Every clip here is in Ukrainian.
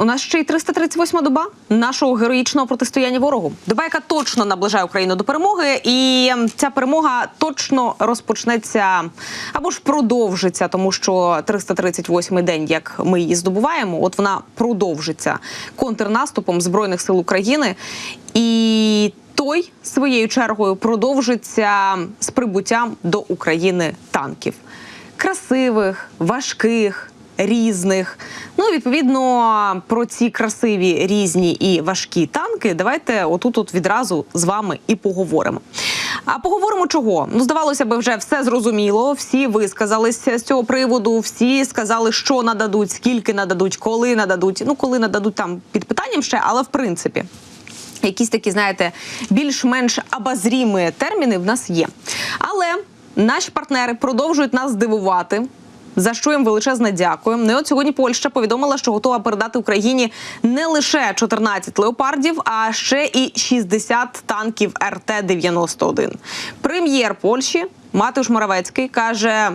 У нас ще й 338 доба нашого героїчного протистояння ворогу. Доба, яка точно наближає Україну до перемоги, і ця перемога точно розпочнеться або ж продовжиться, тому що 338-й день, як ми її здобуваємо, от вона продовжиться контрнаступом збройних сил України і. Той своєю чергою продовжиться з прибуттям до України танків красивих, важких, різних. Ну, відповідно, про ці красиві, різні і важкі танки. Давайте отут от відразу з вами і поговоримо. А поговоримо чого? Ну, здавалося би, вже все зрозуміло. Всі висказалися з цього приводу. Всі сказали, що нададуть, скільки нададуть, коли нададуть. Ну, коли нададуть там під питанням ще, але в принципі. Якісь такі, знаєте, більш-менш обозрімі терміни в нас є. Але наші партнери продовжують нас здивувати. За що їм величезне дякую. Ну от сьогодні Польща повідомила, що готова передати Україні не лише 14 леопардів, а ще і 60 танків РТ-91. Прем'єр Польщі Матуш Моравецький каже.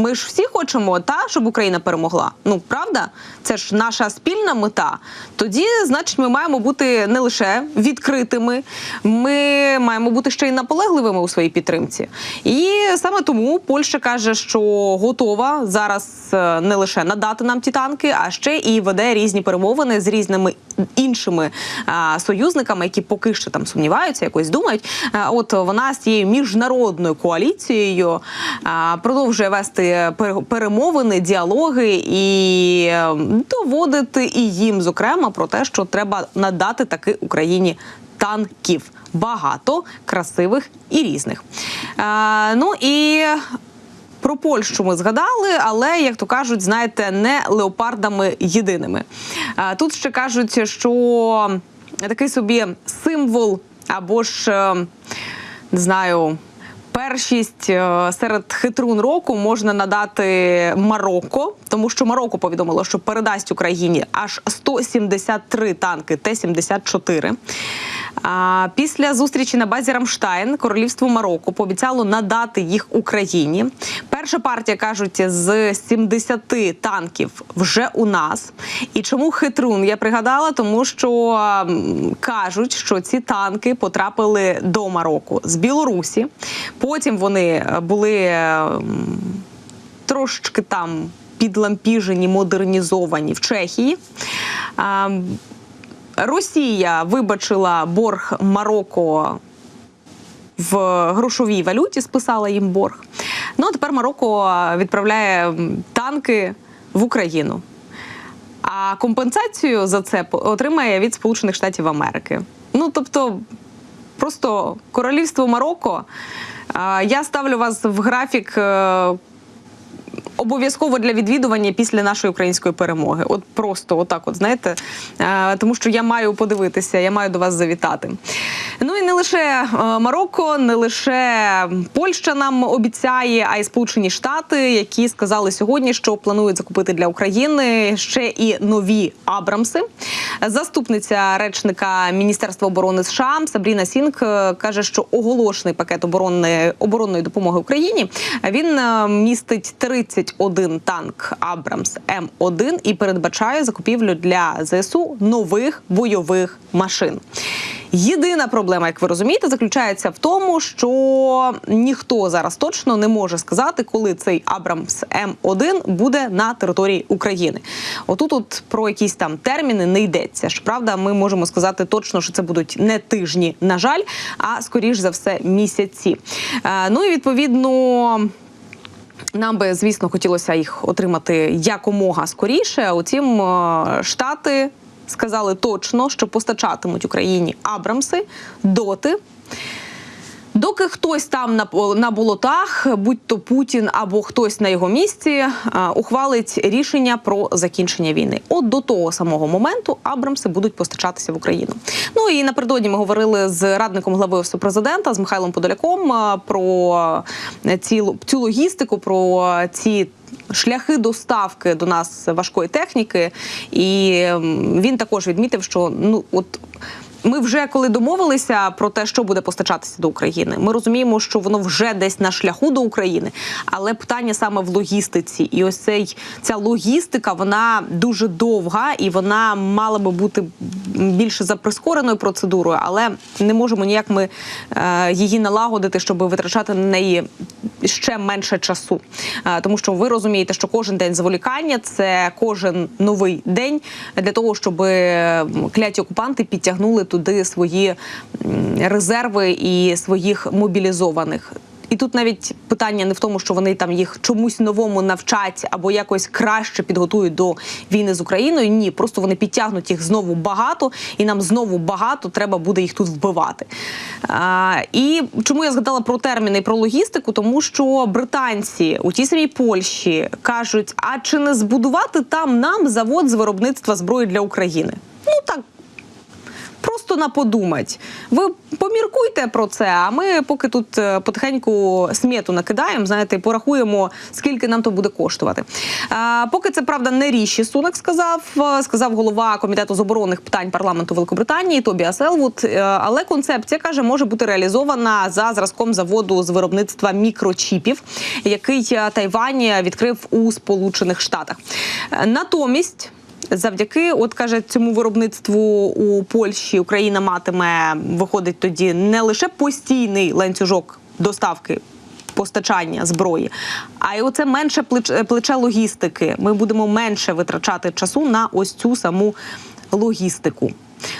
Ми ж всі хочемо, та щоб Україна перемогла. Ну правда, це ж наша спільна мета. Тоді, значить, ми маємо бути не лише відкритими, ми маємо бути ще й наполегливими у своїй підтримці. І саме тому Польща каже, що готова зараз е, не лише надати нам ті танки, а ще і веде різні перемовини з різними іншими а, союзниками, які поки що там сумніваються, якось думають. А, от вона з цією міжнародною коаліцією а, продовжує вести пер- перемовини, діалоги і е, доводити і їм, зокрема, про те, що треба надати таки Україні. Танків багато, красивих і різних. А, ну і про Польщу ми згадали, але як то кажуть, знаєте, не леопардами єдиними. А, Тут ще кажуть, що такий собі символ або ж е, не знаю. Першість е, серед хитрун року можна надати Марокко, тому що Марокко повідомило, що передасть Україні аж 173 танки Т-74. А після зустрічі на базі Рамштайн королівство Марокко пообіцяло надати їх Україні. Перша партія кажуть з 70 танків вже у нас. І чому хитрун я пригадала? Тому що кажуть, що ці танки потрапили до Марокко з Білорусі. Потім вони е, були трошечки там підлампіжені, модернізовані в Чехії. Росія вибачила борг Марокко в грошовій валюті, списала їм борг. Ну а тепер Марокко відправляє танки в Україну. А компенсацію за це отримає від Сполучених Штатів Америки. Ну тобто, просто королівство Марокко. Я ставлю вас в графік. Обов'язково для відвідування після нашої української перемоги. От просто отак, от знаєте, Е, тому що я маю подивитися, я маю до вас завітати. Ну і не лише е, Марокко, не лише Польща нам обіцяє, а й Сполучені Штати, які сказали сьогодні, що планують закупити для України ще і нові Абрамси. Заступниця речника Міністерства оборони США Сабріна Сінк е, каже, що оголошений пакет оборонної оборонної допомоги Україні він містить 31 танк Абрамс М1 і передбачає закупівлю для ЗСУ нових бойових машин. Єдина проблема, як ви розумієте, заключається в тому, що ніхто зараз точно не може сказати, коли цей Абрамс М1 буде на території України. Отут от про якісь там терміни не йдеться. Щоправда, ми можемо сказати точно, що це будуть не тижні, на жаль, а скоріш за все місяці. Е, Ну і відповідно. Нам би, звісно, хотілося їх отримати якомога скоріше. Утім, е, штати сказали точно, що постачатимуть Україні Абрамси доти. Доки хтось там на, на болотах, будь то Путін або хтось на його місці, е, ухвалить рішення про закінчення війни. От до того самого моменту Абрамси будуть постачатися в Україну. Ну і напередодні ми говорили з радником глави офісу президента з Михайлом Подоляком е, про е, ці, цю логістику, про ці. Шляхи доставки до нас важкої техніки, і він також відмітив, що ну от Ми вже коли домовилися про те, що буде постачатися до України, ми розуміємо, що воно вже десь на шляху до України, але питання саме в логістиці, і ось цей ця логістика, вона дуже довга і вона мала би бути більше за прискореною процедурою, але не можемо ніяк ми е, її налагодити, щоб витрачати на неї ще менше часу. Е, тому що ви розумієте, що кожен день зволікання це кожен новий день для того, щоб е, кляті окупанти підтягнули туди свої резерви і своїх мобілізованих. І тут навіть питання не в тому, що вони там їх чомусь новому навчать або якось краще підготують до війни з Україною. Ні, просто вони підтягнуть їх знову багато, і нам знову багато треба буде їх тут вбивати. І чому я згадала про терміни і про логістику? Тому що британці у тій самій Польщі кажуть: а чи не збудувати там нам завод з виробництва зброї для України? Ну так просто на подумать. Ви поміркуйте про це. А ми поки тут е, потихеньку смету накидаємо, знаєте, порахуємо, скільки нам то буде коштувати. А, поки це правда не ріші сунок сказав, е, сказав голова комітету з оборонних питань парламенту Великобританії Тобіас Елвуд. Е, Але концепція каже, може бути реалізована за зразком заводу з виробництва мікрочіпів, який Тайвань відкрив у Сполучених Штатах. Натомість. Завдяки, от каже, цьому виробництву у Польщі Україна матиме виходить тоді не лише постійний ланцюжок доставки. Постачання зброї, а й оце менше плече, логістики. Ми будемо менше витрачати часу на ось цю саму логістику.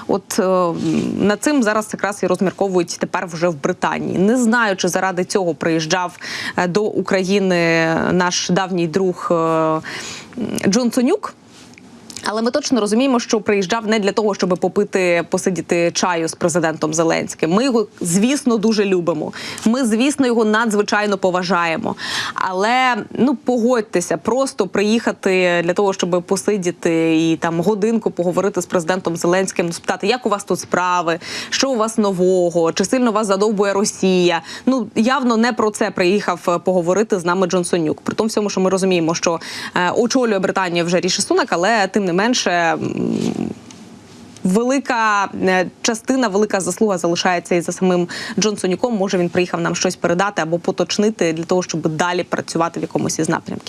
От е, над цим зараз якраз і розмірковують тепер вже в Британії. Не знаю, чи заради цього приїжджав е, до України наш давній друг е, Джонсонюк. Але ми точно розуміємо, що приїжджав не для того, щоб попити, посидіти чаю з президентом Зеленським. Ми його, звісно, дуже любимо. Ми, звісно, його надзвичайно поважаємо. Але ну погодьтеся, просто приїхати для того, щоб посидіти і там годинку поговорити з президентом Зеленським, спитати, як у вас тут справи, що у вас нового, чи сильно вас задовбує Росія. Ну явно не про це приїхав е, поговорити з нами Джонсонюк. При тому всьому, що ми розуміємо, що е, очолює Британію вже Ріші Сунак, але тим не менше. Велика е, частина, велика заслуга залишається і за самим Джонсонюком. Може він приїхав нам щось передати або поточнити для того, щоб далі працювати в якомусь із напрямків.